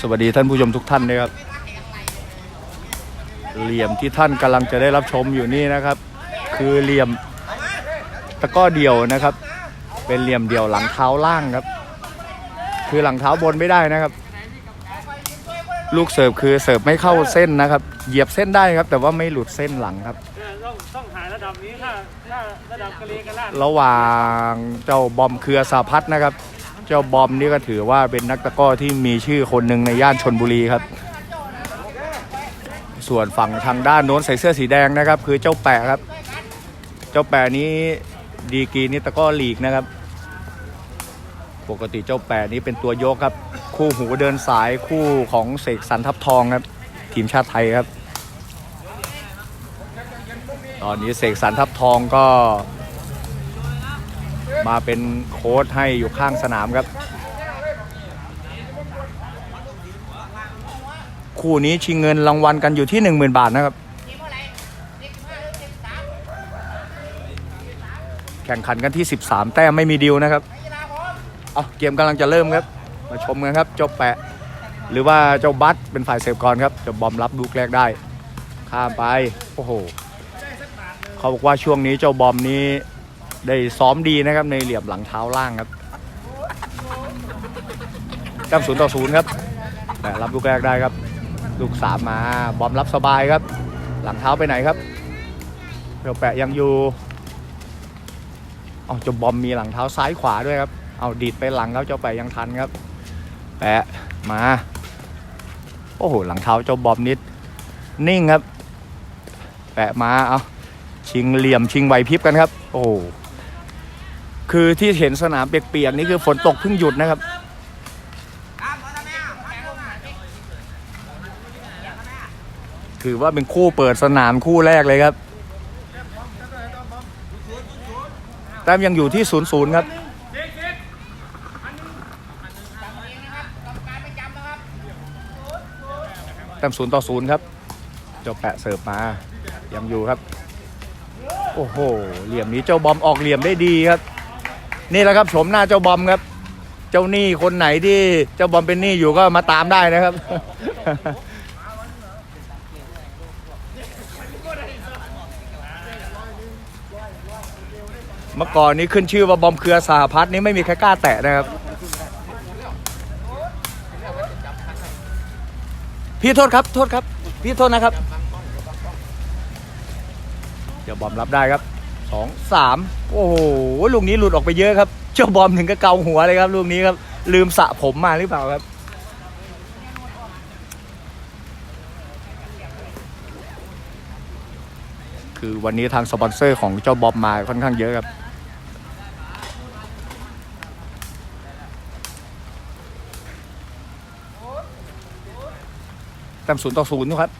สวัสดีท่านผู้ชมทุกท่านด้วยครับ เหลี่ยมที่ท่านกำลังจะได้รับชมอยู่นี่นะครับ คือเหลี่ยมตะกร้อเดี่ยวนะครับ เป็นเหลี่ยมเดี่ยวหลังเท้าล่างครับ คือหลังเท้าบนไม่ได้นะครับ ลูกเสิร์ฟคือเสิร์ฟไม่เข้าเส้นนะครับ เหยียบเส้นได้ครับ แต่ว่าไม่หลุดเส้นหลังครับเนี่ยต้องต้องหาระดับนี้ถ้าถ้าระดับกะเลกะลาดระหว่างเจ้าบอมเครือสาพัฒน์นะครับ เจ้าบอมนี่ก็ถือว่าเป็นนักตะก้อที่มีชื่อคนหนึ่งในย่านชนบุรีครับ ส่วนฝั่งทางด้านโน้นใส่เสื้อสีแดงนะครับ คือเจ้าแปะครับ เจ้าแปะนี้ดีกีนี่ตะก้อลีกนะครับ ปกติเจ้าแปะนี้เป็นตัวยกครับ คู่หูเดินสายคู่ของเสกสรรทับทองครับ ทีมชาติไทยครับ ตอนนี้เสกสรรทับทองก็ มาเป็นโค้ชให้อยู่ข้างสนามครับ คู่นี้ชิงเงินรางวัลกันอยู่ที่ 10,000 บาทนะครับ แข่งขันกันที่ 13 แต้มไม่มีดิวนะครับเอาเกมกำลังจะเริ่มครับ มาชมกันครับเจ้าแปะ หรือว่าเจ้าบัตเป็นฝ่ายเซฟก่อนครับเจ้าบอมรับลูกแรกได้ ข้ามไป โอ้โห เขาบอกว่าช่วงนี้เจ้าบอมนี้ ได้ซ้อมดีนะครับในเหลี่ยมหลังเท้าล่างครับกำศูนย์ต่อศูนย์ครับแต่รับลูกแรกได้ครับ ลูกสามมาบอมรับสบายครับ หลังเท้าไปไหนครับเดี๋ยวแปะยังอยู่เอาจ้าบอมมีหลังเท้าซ้ายขวาด้วยครับ เอาดีดไปหลังครับเจ้าแปะยังทันครับ แปะมาโอ้โหหลังเท้าเจ้าบอมนิดนิ่งครับ แปะมาเอาชิงเหลี่ยมชิงไหวพริบกันครับ โอ้ คือที่เห็นสนามเปียกๆนี่คือฝนตกเพิ่งหยุดนะครับ ถือว่าเป็นคู่เปิดสนามคู่แรกเลยครับแต้มยังอยู่ที่ศูนย์ศูนย์ครับแต้มศูนย์ต่อศูนย์ครับเจ้าแปะเสิร์ฟมายังอยู่ครับ โอ้โห เหลี่ยมนี้เจ้าบอมออกเหลี่ยมได้ดีครับ นี่แหละครับโฉมหน้าเจ้าบอมครับ เจ้าหนี้คนไหนที่เจ้าบอมเป็นหนี้อยู่ก็มาตามได้นะครับ เมื่อก่อนนี้ขึ้นชื่อว่าบอมเครือสหพัฒน์นี่ไม่มีใครกล้าแตะนะครับ พี่โทษครับโทษครับ พี่โทษนะครับ เดี๋ยวบอมรับได้ครับ สองสามโอ้โหลูกนี้หลุดออกไปเยอะครับเจ้าบอมถึงกับเกาหัวเลยครับลูกนี้ครับ ลืมสระผมมาหรือเปล่าครับคือวันนี้ทางสปอนเซอร์ของเจ้าบอมมาค่อนข้างเยอะครับ แต้มศูนย์ต่อศูนย์ครับ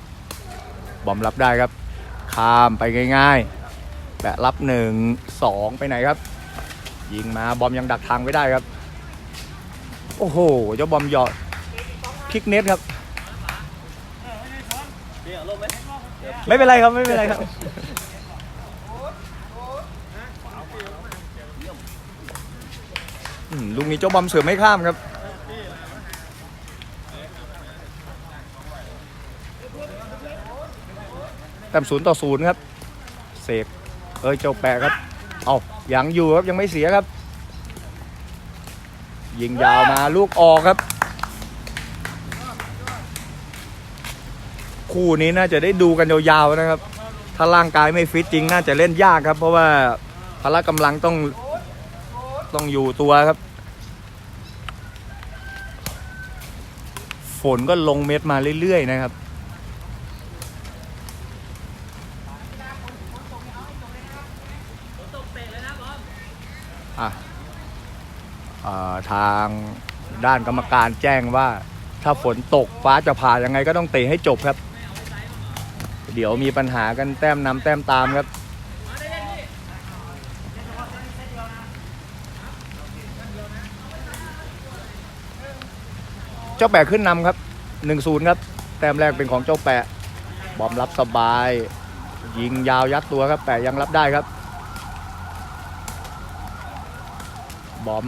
บอมรับได้ครับ ข้ามไปง่าย ๆ แปะรับหนึ่งสองไปไหนครับ ยิงมาบอมยังดักทางไว้ได้ครับ โอ้โหเจ้าบอมหยอดพลิกเน็ตครับ ไม่เป็นไรครับไม่เป็นไรครับลูกนี้เจ้าบอมเสือไม่ข้ามครับแต้มศูนย์ต่อศูนย์ครับ เสก เอ้ยเจ้าแปะครับ เอายังอยู่ครับยังไม่เสียครับ ยิงยาวมาลูกออกครับ คู่นี้น่าจะได้ดูกันยาวๆนะครับ ถ้าร่างกายไม่ฟิตจริงน่าจะเล่นยากครับ เพราะว่าพละกำลังต้องต้องอยู่ตัวครับ ฝนก็ลงเม็ดมาเรื่อยๆนะครับ อะเอ่อ ทางด้านกรรมการแจ้งว่า ถ้าฝนตกฟ้าจะผ่ายังไงก็ต้องเตะให้จบครับ เดี๋ยวมีปัญหากันแต้มนำแต้มตามครับเจ้าแปะขึ้นนำครับ1-0ครับ แต้มแรกเป็นของเจ้าแปะบอมรับสบาย ยิงยาวยัดตัวครับแปะยังรับได้ครับ บอม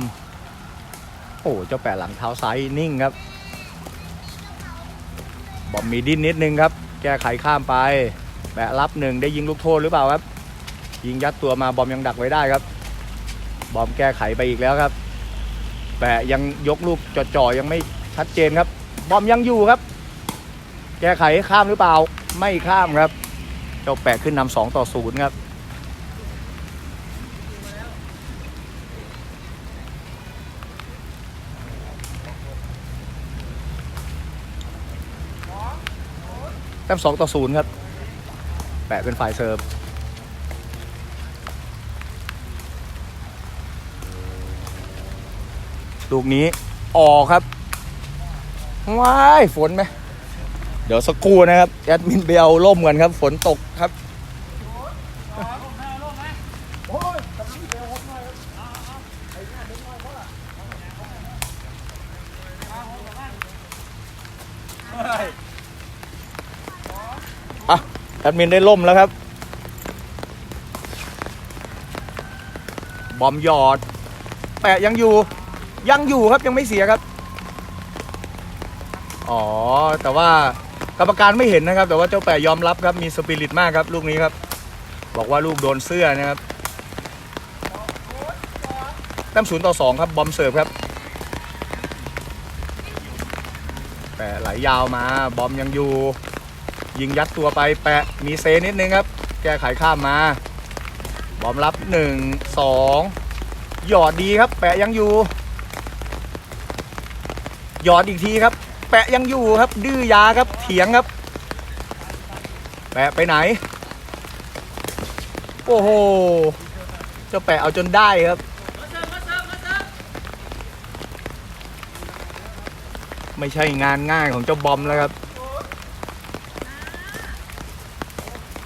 โอ้เจ้าแปะหลังเท้าซ้ายนิ่งครับ บอมมีดิ้นนิดนึงครับ แก้ไขข้ามไป แปะรับหนึ่งได้ยิงลูกโทษหรือเปล่าครับ ยิงยัดตัวมาบอมยังดักไว้ได้ครับ บอมแก้ไขไปอีกแล้วครับ แปะยังยกลูกจ่อๆยังไม่ชัดเจนครับ บอมยังอยู่ครับ แก้ไขข้ามหรือเปล่า ไม่ข้ามครับ เจ้าแปะขึ้นนำสองต่อศูนย์ครับ ต้มสองต่อศูนย์ครับ แปะเป็นฝ่ายเสิร์ฟลูกนี้ออกครับว้ายฝนไหม เดี๋ยวสักครู่นะครับแอดมินไปเอาร่มกันครับ ฝนตกครับ แอดมินได้ล่มแล้วครับ บอมหยอด แปะยังอยู่ ยังอยู่ครับยังไม่เสียครับ อ๋อ แต่ว่ากรรมการไม่เห็นนะครับ แต่ว่าเจ้าแปะยอมรับครับมีสปิริตมากครับ ลูกนี้ครับ บอกว่าลูกโดนเสื้อนะครับแต้มศูนย์ต่อสองครับ บอมเสิร์ฟครับแปะไหลยาวมา บอมยังอยู่ ยิงยัดตัวไปแปะมีเซนิดนึงครับ แก้ไขข้ามมาบอมรับหนึ่งสองหยอดดีครับ แปะยังอยู่ หยอดอีกทีครับ แปะยังอยู่ครับ ดื้อยาครับเถียงครับ แปะไปไหน โอ้โหเจ้าแปะเอาจนได้ครับ ไม่ใช่งานง่ายของเจ้าบอมแล้วครับ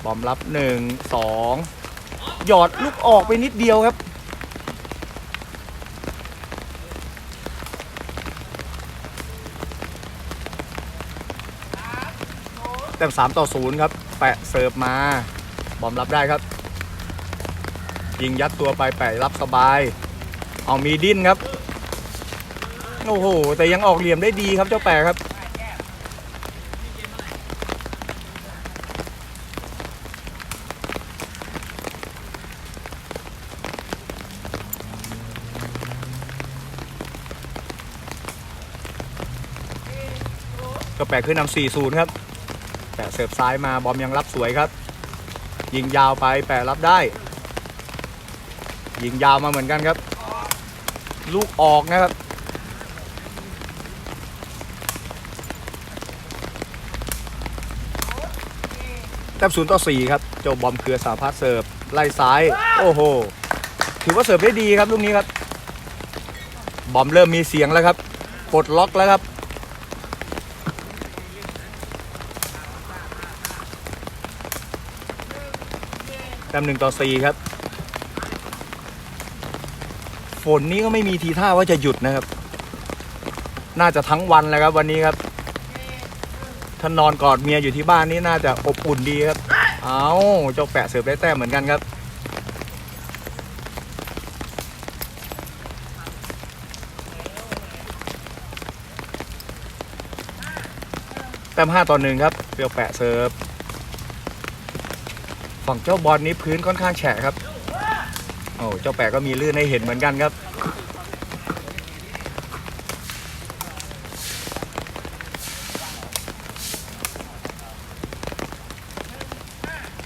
บอมรับหนึ่งสองหยอดลูกออกไปนิดเดียวครับ แต้มสามต่อศูนย์ครับ แปะเสิร์ฟมา บอมรับได้ครับ ยิงยัดตัวไปแปะรับสบาย เอามีดิ้นครับ โอ้โห แต่ยังออกเหลี่ยมได้ดีครับเจ้าแปะครับ แปะขึ้นนำ4 0 ครับ แปะเสิร์ฟซ้ายมาบอมยังรับสวยครับ ยิงยาวไปแปะรับได้ ยิงยาวมาเหมือนกันครับ ลูกออกนะครับแต้มศูนย์ต่อสี่ครับเจ้าบอมเครือสาพัฒน์เสิร์ฟไล่ซ้าย โอ้โห ถือว่าเสิร์ฟได้ดีครับลูกนี้ครับ บอมเริ่มมีเสียงแล้วครับ ปลดล็อกแล้วครับ แต้มหนึ่งต่อสี่ครับ ฝนนี้ก็ไม่มีทีท่าว่าจะหยุดนะครับ น่าจะทั้งวันแล้วครับ วันนี้ครับถ้านอนกอดเมียอยู่ที่บ้านนี่น่าจะอบอุ่นดีครับ เอาเจ้าแปะเสิร์ฟได้แต้มเหมือนกันครับ แต้มห้าต่อหนึ่งครับเปียวแปะเสิร์ฟ ฝั่งเจ้าบอลนี้พื้นค่อนข้างแฉะครับโอ้เจ้าแปะก็มีลื่นให้เห็นเหมือนกันครับ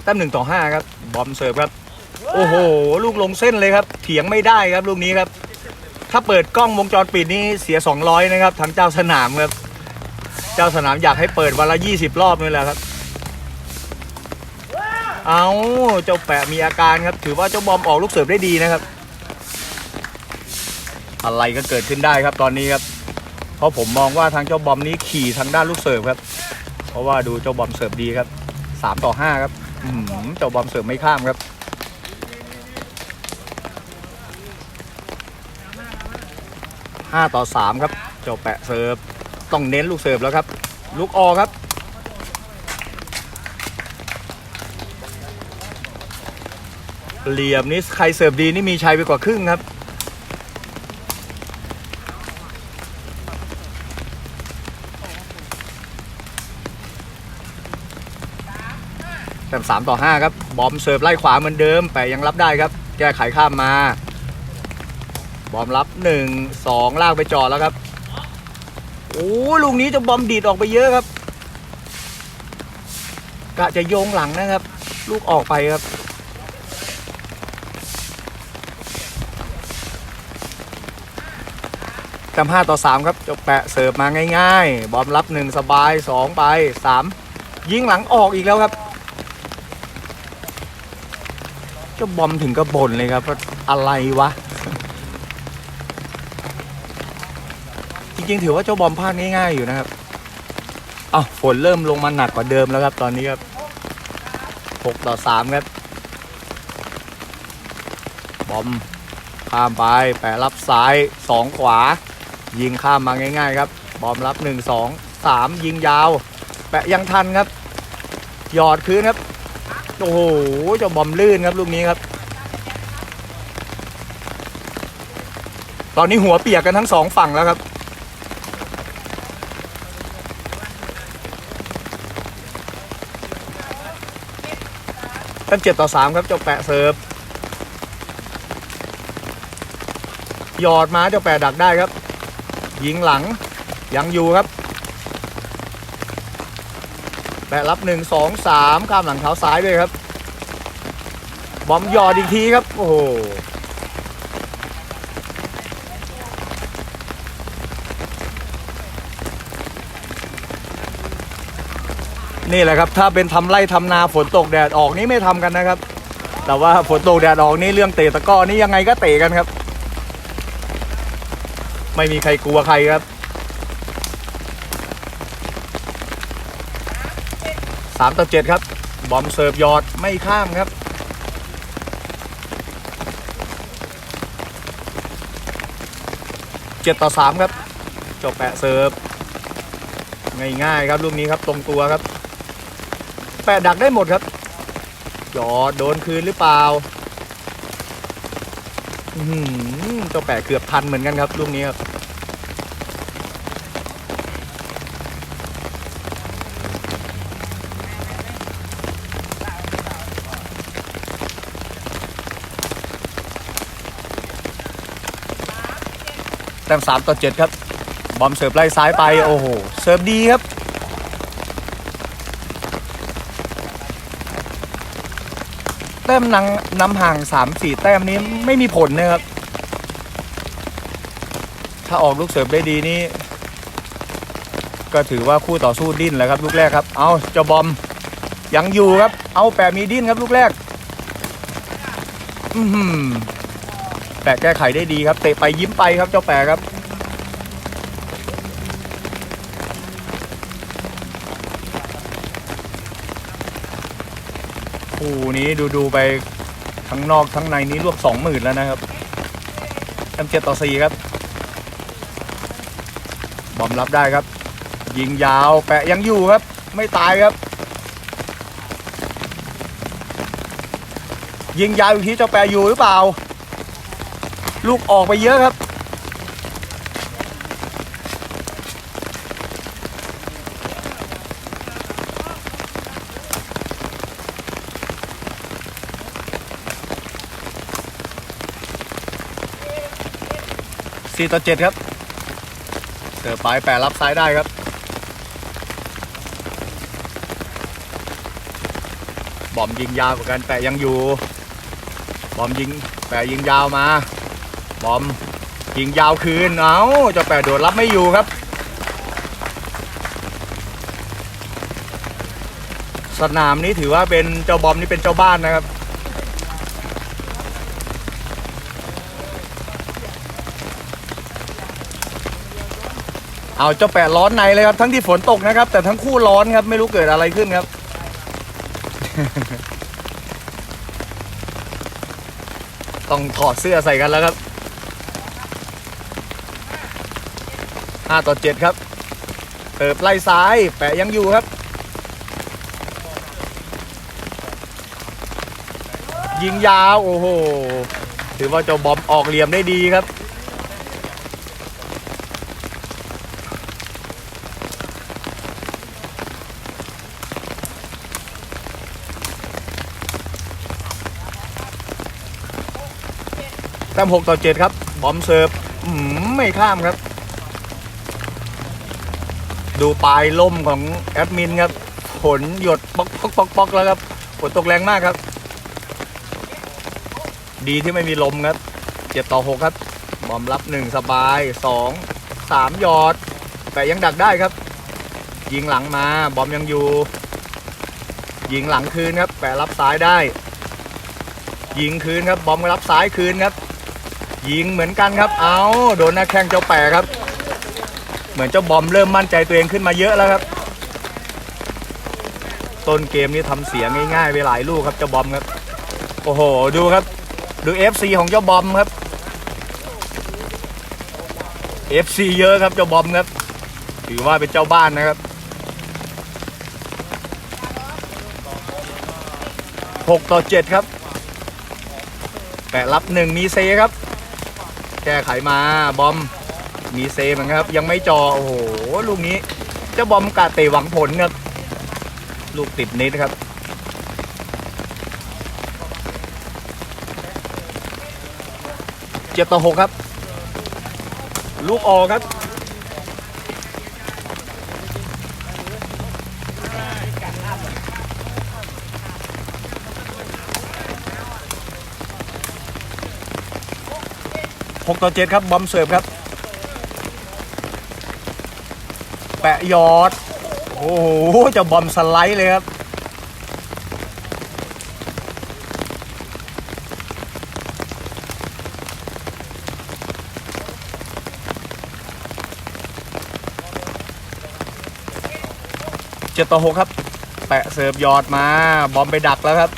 แต้มหนึ่งต่อห้าครับ บอมเสิร์ฟครับ โอ้โห ลูกลงเส้นเลยครับ เถียงไม่ได้ครับลูกนี้ครับ ถ้าเปิดกล้องวงจรปิดนี่เสีย 200 นะครับทางเจ้าสนามครับ เจ้าสนามอยากให้เปิดวันละ 20 รอบนี่แหละครับ เอาเจ้าแปะมีอาการครับ ถือว่าเจ้าบอมออกลูกเสิร์ฟได้ดีนะครับ อะไรก็เกิดขึ้นได้ครับตอนนี้ครับ เพราะผมมองว่าทางเจ้าบอมนี้ขี่ทางด้านลูกเสิร์ฟครับ เพราะว่าดูเจ้าบอมเสิร์ฟดีครับสามต่อห้าครับอืมเจ้าบอมเสิร์ฟไม่ข้ามครับห้าต่อสามครับ เจ้าแปะเสิร์ฟต้องเน้นลูกเสิร์ฟแล้วครับ ลูกออครับ เหลี่ยมนี้ใครเสิร์ฟดีนี่มีชัยไปกว่าครึ่งครับ แต้มสามต่อห้าครับ บอมเสิร์ฟไล่ขวาเหมือนเดิม แต่ยังรับได้ครับ แก้ไขข้ามมา บอมรับหนึ่งสองลากไปจอดแล้วครับ โอ้ลูกนี้จะบอมดีดออกไปเยอะครับกะจะโยงหลังนะครับ ลูกออกไปครับ แต้มห้าต่อสามครับเจะแปะเสิร์ฟมาง่าย ๆ บอมรับหนึ่งสบายสองไปสามยิงหลังออกอีกแล้วครับเจ้าบอมถึงกระบ่นเลยครับอะไรวะ จริงๆ ถือว่าเจ้าบอมพลาดง่ายๆอยู่นะครับอ้าวฝนเริ่มลงมาหนักกว่าเดิมแล้วครับ ตอนนี้ครับหกต่อสามครับ บอมข้ามไปแปะรับซ้ายสองขวา ยิงข้ามมาง่าย ๆ ครับบอมรับหนึ่งสองสามยิงยาว แปะยังทันครับ หยอดคืนครับ โอ้โหเจ้าบอมลื่นครับลูกนี้ครับ ตอนนี้หัวเปียกกันทั้งสองฝั่งแล้วครับตั้งเจ็ดต่อสามครับเจ้าแปะเสิร์ฟหยอดมาเจ้าแปะดักได้ครับ ยิงหลังยังอยู่ครับแปะรับหนึ่งสองสามข้ามหลังเท้าซ้ายด้วยครับ บอมหยอดอีกทีครับ โอ้โหนี่แหละครับถ้าเป็นทำไร่ทำนาฝนตกแดดออกนี่ไม่ทำกันนะครับ แต่ว่าฝนตกแดดออกนี่เรื่องเตะตะก้อนี่ยังไงก็เตะกันครับ ไม่มีใครกลัวใครครับสามต่อเจ็ดครับ บอมเสิร์ฟยอดไม่ข้ามครับ เจ็ดต่อสามครับ จบแปะเสิร์ฟ ง่ายๆครับลูกนี้ครับตรงตัวครับ แปะดักได้หมดครับ ยอดโดนคืนหรือเปล่า เจ้าแปะเกือบทันเหมือนกันครับลูกนี้ครับแต้มสามต่อเจ็ดครับ บอมเสิร์ฟไล่ซ้ายไป โอ้โห เสิร์ฟดีครับ แต้มนังนำห่างสามสี่แต้มนี้ไม่มีผลนะครับ ถ้าออกลูกเสิร์ฟได้ดีนี่ ก็ถือว่าคู่ต่อสู้ดิ้นแล้วครับ ลูกแรกครับ เอาเจ้าบอมยังอยู่ครับ เอาแปะมีดิ้นครับลูกแรก อือหือแปะแก้ไขได้ดีครับ เตะไปยิ้มไปครับเจ้าแปะครับ คู่นี้ดูดูไปทั้งนอกทั้งในนี้รวบสองหมื่นแล้วนะครับแอมเจ็ดต่อสี่ครับ บอมรับได้ครับ ยิงยาวแปะยังอยู่ครับ ไม่ตายครับ ยิงยาวอีกทีเจ้าแปะอยู่หรือเปล่า ลูกออกไปเยอะครับ สี่ต่อเจ็ดครับ เสือปลายแปรรับซ้ายได้ครับ บอมยิงยาวกว่ากันแปะยังอยู่ บอมยิงแปะยิงยาวมา บอมยิงยาวคืน เอาเจ้าแปะโดดรับไม่อยู่ครับ สนามนี้ถือว่าเป็นเจ้าบอมนี่เป็นเจ้าบ้านนะครับ เอาเจ้าแปะร้อนในเลยครับทั้งที่ฝนตกนะครับ แต่ทั้งคู่ร้อนครับ ไม่รู้เกิดอะไรขึ้นครับ ต้องถอดเสื้อใส่กันแล้วครับห้าต่อเจ็ดครับเติบไล่ซ้ายแปะยังอยู่ครับยิงยาว โอ้โห ถือว่าเจ้าบอมออกเหลี่ยมได้ดีครับ ต้มหกต่อเจ็ดครับ บอมเสิร์ฟอื้อหือไม่ข้ามครับ ดูปลายล่มของแอดมินครับฝนหยดป๊อกป๊อกป๊อกป๊อกแล้วครับฝนตกแรงมากครับ ดีที่ไม่มีลมครับเจ็ดต่อหกครับ บอมรับหนึ่งสบายสองสามหยอด แต่ยังดักได้ครับ ยิงหลังมา บอมยังอยู่ ยิงหลังคืนครับแปะรับซ้ายได้ ยิงคืนครับ บอมรับซ้ายคืนครับ ยิงเหมือนกันครับ เอาโดนหน้าแข้งเจ้าแปะครับ เหมือนเจ้าบอมเริ่มมั่นใจตัวเองขึ้นมาเยอะแล้วครับ ต้นเกมนี้ทำเสียง่ายๆไปหลายลูกครับเจ้าบอมครับ โอ้โห ดูครับ ดู FC ของเจ้าบอมครับ FC เยอะครับเจ้าบอมครับ ถือว่าเป็นเจ้าบ้านนะครับหกต่อเจ็ดครับแปะรับหนึ่งมีเซครับ ก้ไขมาบอมมีเซมครับ ยังไม่จอ โอ้โห ลูกนี้ เจ้าบอมกาเตะหวังผลครับ ลูกติดนิดครับ เจ็ดต่อหกครับ ลูกออกครับ หกต่อเจ็ดครับ บอมเสิร์ฟครับ แปะยอด โอ้โหจะบอมสไลด์เลยครับเจ็ดต่อหกครับ แปะเสิร์ฟยอดมา บอมไปดักแล้วครับ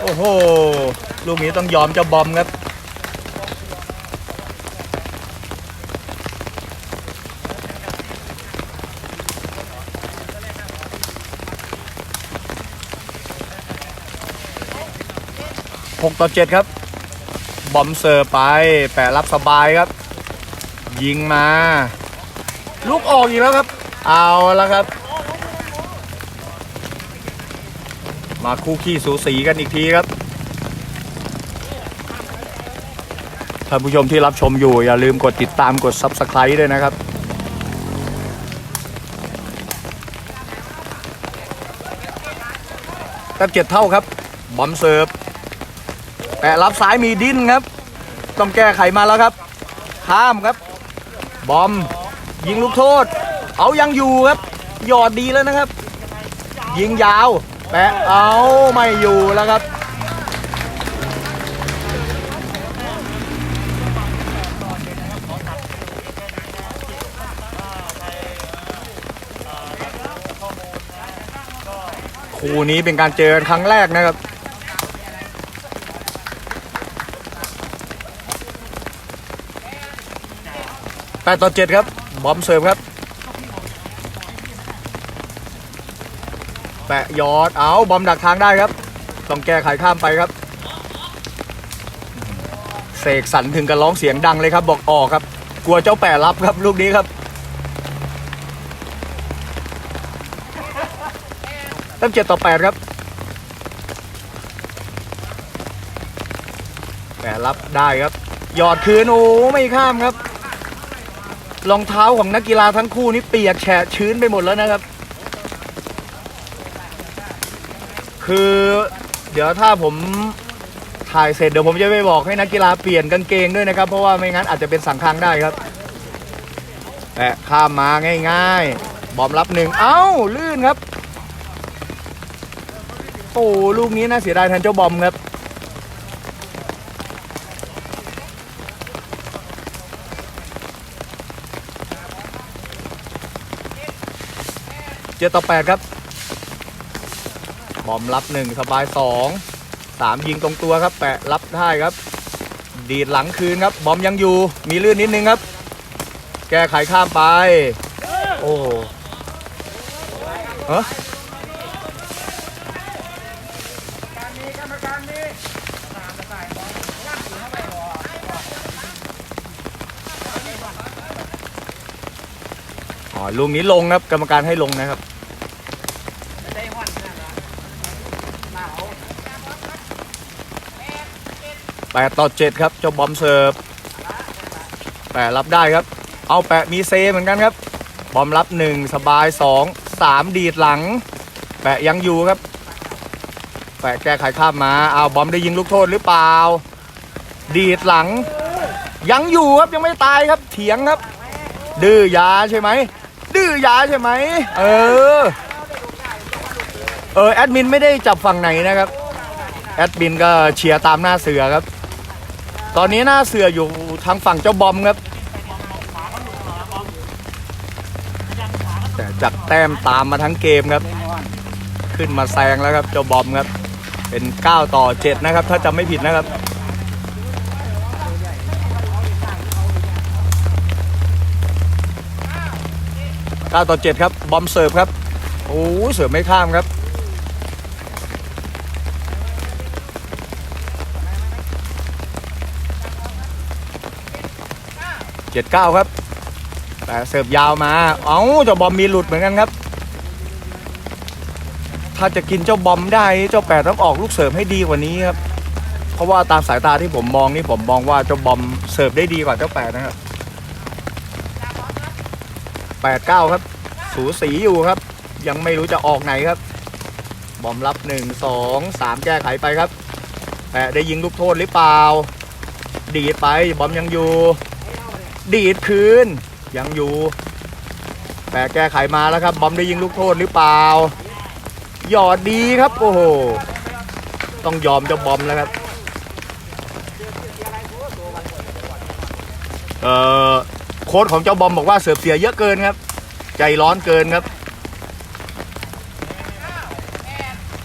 โอ้โห ลูกนี้ต้องยอมจ้าบอมครับ หกต่อเจ็ดครับ บอมเสิร์ฟไป แปะรับสบายครับ ยิงมา ลูกออกอีกแล้วครับ เอาแล้วครับ มาคู่ขี้สูสีกันอีกทีครับท่านผู้ชมที่รับชมอยู่ อย่าลืมกดติดตามกด Subscribe ด้วยนะครับแต้มเจ็ดเท่าครับ บอมเสิร์ฟ แปะรับสายมีดิ้นครับ ต้องแก้ไขมาแล้วครับ ข้ามครับ บอม ยิงลูกโทษ เอายังอยู่ครับ หยอดดีแล้วนะครับ ยิงยาว แปะเอาไม่อยู่แล้วครับคู่นี้เป็นการเจอครั้งแรกนะครับ แปดต่อเจ็ดครับ บอมเสิร์ฟครับ แปะยอด เอาบอมดักทางได้ครับ ต้องแก้ไขข้ามไปครับ เสกสรรถึงกับร้องเสียงดังเลยครับ บอกออกครับ กลัวเจ้าแปะรับครับลูกนี้ครับเต็มเจ็ดต่อแปดครับ แปะรับได้ครับ หยอดคืนโอ้ไม่ข้ามครับ รองเท้าของนักกีฬาทั้งคู่นี่เปียกแฉะชื้นไปหมดแล้วนะครับ คือเดี๋ยวถ้าผมถ่ายเสร็จเดี๋ยวผมจะไปบอกให้นักกีฬาเปลี่ยนกางเกงด้วยนะครับ เพราะว่าไม่งั้นอาจจะเป็นสังคังได้ครับแปะข้ามมาง่าย ๆ บอมรับหนึ่งเอ้าลื่นครับ โอ้ลูกนี้น่าเสียดายแทนเจ้าบอมครับ จ็ดต่อแปดครับ บอมรับหนึ่งสบายสองสามยิงตรงตัวครับแปะรับได้ครับ ดีดหลังคืนครับ บอมยังอยู่มีลื่นนิดนึงครับ แก้ไขข้ามไป โอ้เฮ้อ๋อลูกนี้ลงครับ กรรมการให้ลงนะครับ แปดต่อเจ็ดครับเจ้าบอมเสิร์ฟแปะรับได้ครับ เอาแปะมีเซเหมือนกันครับ บอมรับหนึ่งสบายสองสามดีดหลัง แปะยังอยู่ครับ แปะแก้ไขข้ามมาเอาบอมได้ยิงลูกโทษหรือเปล่า ดีดหลัง ยังอยู่ครับยังไม่ตายครับเถียงครับ ดื้อยาใช่ไหมดื้อยาใช่ไหมเออเออแอดมินไม่ได้จับฝั่งไหนนะครับแอดมินก็เชียร์ตามหน้าเสือครับ ตอนนี้หน้าเสืออยู่ทางฝั่งเจ้าบอมครับ แต่จัดแต้มตามมาทั้งเกมครับ ขึ้นมาแซงแล้วครับเจ้าบอมครับ เป็น 9 ต่อ 7 นะครับ ถ้าจำไม่ผิดนะครับ9ต่อ 7 ครับ บอมเสิร์ฟครับ โอ้เสิร์ฟไม่ข้ามครับ เจ็ดเก้าครับแต่เสิร์ฟยาวมา เอ้าเจ้าบอมมีหลุดเหมือนกันครับ ถ้าจะกินเจ้าบอมได้เจ้าแปดต้องออกลูกเสิร์ฟให้ดีกว่านี้ครับ เพราะว่าตามสายตาที่ผมมองนี่ผมมองว่าเจ้าบอมเสิร์ฟได้ดีกว่าเจ้าแปดนะครับแปดเก้าครับ สูสีอยู่ครับ ยังไม่รู้จะออกไหนครับ บอมรับหนึ่งสองสามแก้ไขไปครับแปะได้ยิงลูกโทษหรือเปล่า ดีดไปบอมยังอยู่ ดีดคืน ยังอยู่แปะแก้ไขมาแล้วครับบอมได้ยิงลูกโทษหรือเปล่า หยอดดีครับโอ้โหต้องยอมเจ้าบอมแล้วครับเอ่อโค้ชของเจ้าบอมบอกว่าเสิร์ฟเสียเยอะเกินครับ ใจร้อนเกินครับ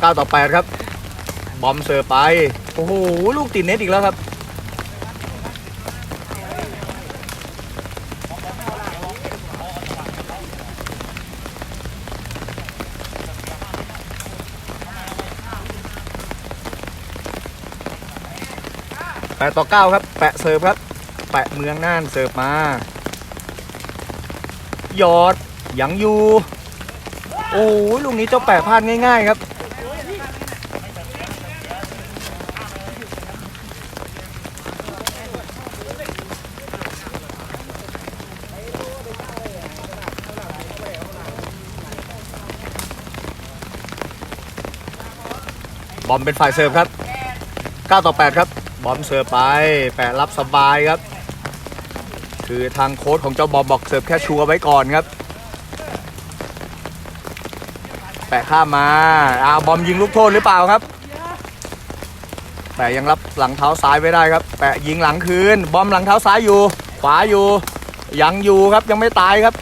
9ต่อ8ครับ บอมเสิร์ฟไป โอ้โห ลูกติดเน็ตอีกแล้วครับ แปดต่อเก้าครับ แปะเสิร์ฟครับ แปะเมืองน่านเสิร์ฟมาหยอดยังอยู่ โอ้ยลูกนี้เจ้าแปะพลาดง่าย ๆ ครับบอมเป็นฝ่ายเสิร์ฟครับ 9 ต่อ 8 ครับ บอมเสิร์ฟไป แปะรับสบายครับ คือทางโค้ชของเจ้าบอมบอกเสิร์ฟแค่ชัวร์ไว้ก่อนครับ แปะข้ามมาอ้าวบอมยิงลูกโทษหรือเปล่าครับแปะยังรับหลังเท้าซ้ายไว้ได้ครับ แปะยิงหลังคืน บอมหลังเท้าซ้ายอยู่ ขวาอยู่ ยังอยู่ครับยังไม่ตายครับ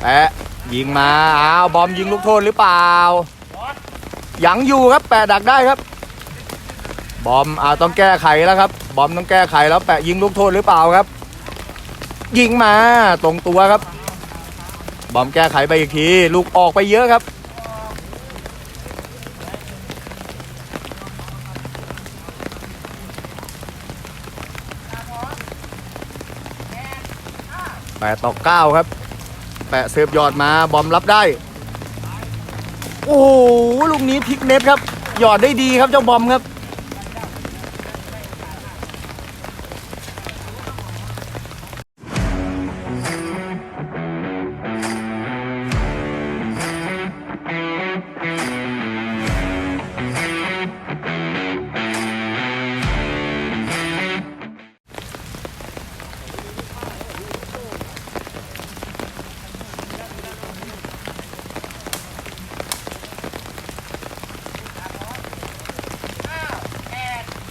แปะยิงมาอ้าวบอมยิงลูกโทษหรือเปล่า ยังอยู่ครับแปะดักได้ครับ บอมอาต้องแก้ไขแล้วครับ บอมต้องแก้ไขแล้วแปะยิงลูกโทษหรือเปล่าครับ ยิงมาตรงตัวครับ บอมแก้ไขไปอีกที ลูกออกไปเยอะครับ แปดต่อเก้าครับ แปะเสิร์ฟยอดมาบอมรับได้ โอ้โหลูกนี้พลิกเน็ตครับ หยอดได้ดีครับเจ้าบอมครับ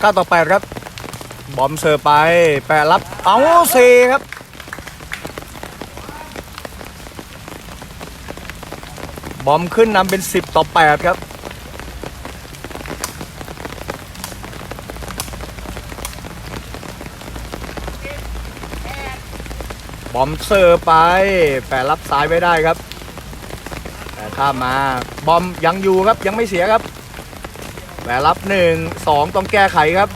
ก้าต่อแปครับ บอมเสิร์ฟไป แปะรับ เอาเซครับ บอมขึ้นนำเป็น 10 ต่อ 8 ครับ บอมเสิร์ฟไป แปะรับซ้ายไว้ได้ครับแปะข้ามมา บอมยังอยู่ครับยังไม่เสียครับ แหวรับหนึ่งสองต้องแก้ไขครับ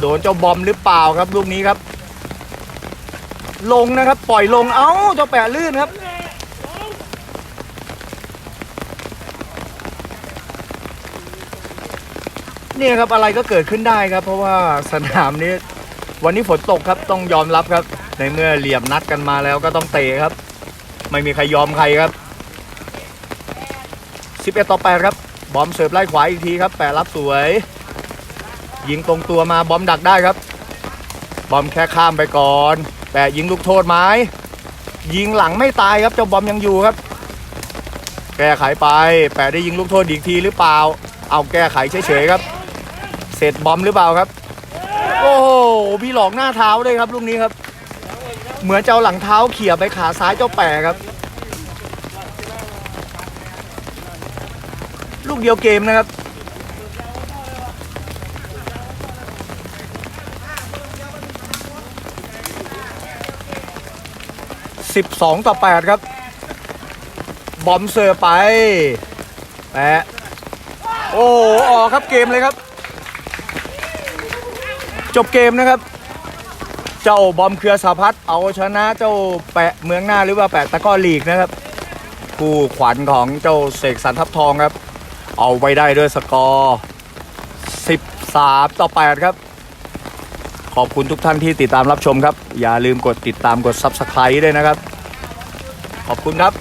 โดนเจ้าบอมหรือเปล่าครับลูกนี้ครับ ลงนะครับปล่อยลงเอ้าเจ้าแปะลื่นครับนเนี่ยครับอะไรก็เกิดขึ้นได้ครับ เพราะว่าสนามนี้ วันนี้ฝนตกครับต้องยอมรับครับ ในเมื่อเหลี่ยมนัดกันมาแล้วก็ต้องเตะครับ ไม่มีใครยอมใครครับ 11 ต่อ 8 ครับ บอมเสิร์ฟไล่ขวาอีกทีครับแปะรับสวย ยิงตรงตัวมาบอมดักได้ครับ บอมแค่ข้ามไปก่อน แปะยิงลูกโทษไหมยิงหลังไม่ตายครับเจ้าบอมยังอยู่ครับ แก้ไขไป แปะได้ยิงลูกโทษอีกทีหรือเปล่า เอาแก้ไขเฉยๆครับ เสร็จบอมหรือเปล่าครับ โอ้โหพี่หลอกหน้าเท้าด้วยครับลูกนี้ครับ เหมือนเจ้าหลังเท้าเขี่ยไปขาซ้ายเจ้าแปะครับ ลูกเดียวเกมนะครับ12ต่อ8ครับ บอมเซอร์ไปแปะโอ้โหออกครับเกมเลยครับ จบเกมนะครับ เจ้าบอมเครือสาพัฒน์เอาชนะเจ้าแปะเมืองหน้าหรือว่าแปะตะก้อลีกนะครับ คู่ขวัญของเจ้าเสกสรรทับทองครับ เอาไว้ได้ด้วยสกอร์ 13 ต่อ 8 ครับ ขอบคุณทุกท่านที่ติดตามรับชมครับ อย่าลืมกดติดตามกด Subscribe ด้วยนะครับ ขอบคุณครับ